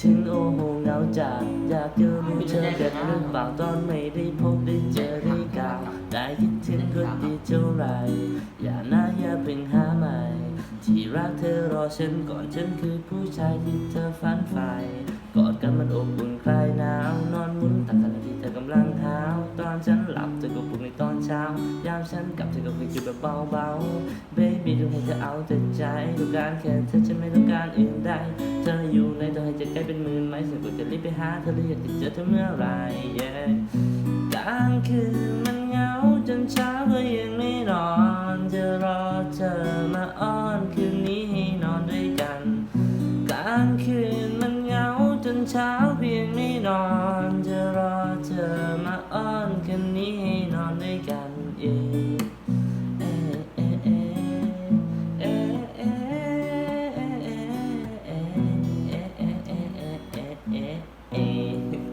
ถึงโอ้โหเหงาจัดอยากจะรู้เธอเป็นหรือเปล่าตอนไม่ได้พบได้เจอได้กล่าวได้คิดถึงคนดีเท่าไร อย่านะอย่าเพิ่งหาใหม่ ที่รักเธอรอฉันก่อนฉันคือผู้ชายที่เธอฝันใฝ่กอดกันมันอบอุ่นคลายหนาวนอนมุนตักขณะที่เธอกำลังหาวตอนฉันหลับเธอก็ปลุกในตอนเช้ายามฉันกลับเธอก็คุยจุดแบบเบาๆ baby เอาแต่ใจต้องการแค่เธอฉันไม่ต้องการอื่นใดเธออยู่ในตัวให้จะใกล้เป็นหมื่นไหมฉันก็จะรีบไปหาเธอเลยอยากจะเจอเธอเมื่อไหร yeah กลางคืนมันเหงาจนเช้าก็ยังไม่นอนจะรอเธอมาอ้อนคืนนี้ให้นอนด้วยกันกลางคืนมันเหงาจนเช้าเพียงไม่นอนจะรอเธอมาอ้อน eh, eh.